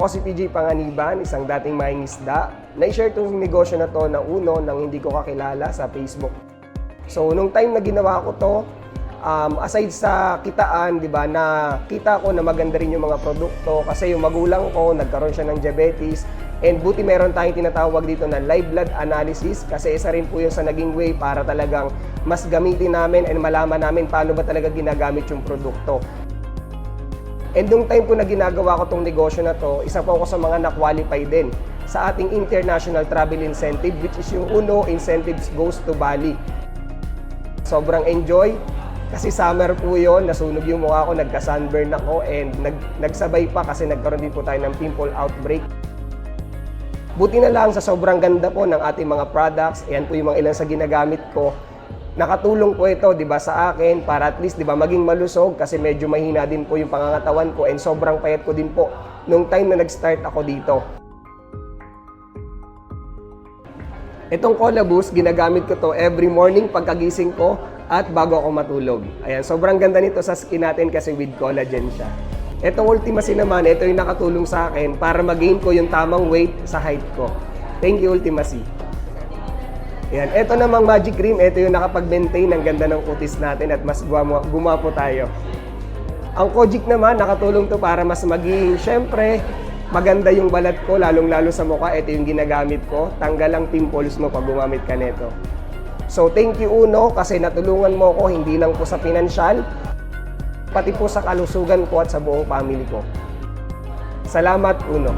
Ako si PJ Panganiban, isang dating mangingisda. Na-share itong negosyo na to na uno nang hindi ko kakilala sa Facebook. So, nung time na ginawa ko to, um, aside sa kitaan, di ba, na kita ko na maganda rin yung mga produkto kasi yung magulang ko, nagkaroon siya ng diabetes, and buti meron tayong tinatawag dito na live blood analysis kasi isa rin po yun sa naging way para talagang mas gamitin namin and malaman namin paano ba talaga ginagamit yung produkto. And nung time ko na ginagawa ko tong negosyo na to, isa po ako sa mga na-qualify din sa ating International Travel Incentive which is yung UNO Incentives Goes to Bali. Sobrang enjoy kasi summer po yon nasunog yung mukha ko, nagka-sunburn ako and nag, nagsabay pa kasi nagkaroon din po tayo ng pimple outbreak. Buti na lang sa sobrang ganda po ng ating mga products, ayan po yung mga ilan sa ginagamit ko, nakatulong po ito, 'di ba, sa akin para at least 'di ba maging malusog kasi medyo mahina din po yung pangangatawan ko and sobrang payat ko din po nung time na nag-start ako dito. Itong Cola Boost, ginagamit ko to every morning pagkagising ko at bago ako matulog. Ayan, sobrang ganda nito sa skin natin kasi with collagen siya. Itong Ultimacy naman, ito yung nakatulong sa akin para mag-gain ko yung tamang weight sa height ko. Thank you, Ultimacy. Ayan, ito namang Magic Cream, ito yung nakapag-maintain ng ganda ng kutis natin at mas gumapo, gumapo tayo. Ang Kojic naman, nakatulong to para mas maging, syempre, maganda yung balat ko, lalong-lalo sa mukha. Ito yung ginagamit ko. Tanggal ang pimples mo pag gumamit ka nito. So, thank you Uno kasi natulungan mo ko hindi lang po sa pinansyal, pati po sa kalusugan ko at sa buong family ko. Salamat Uno.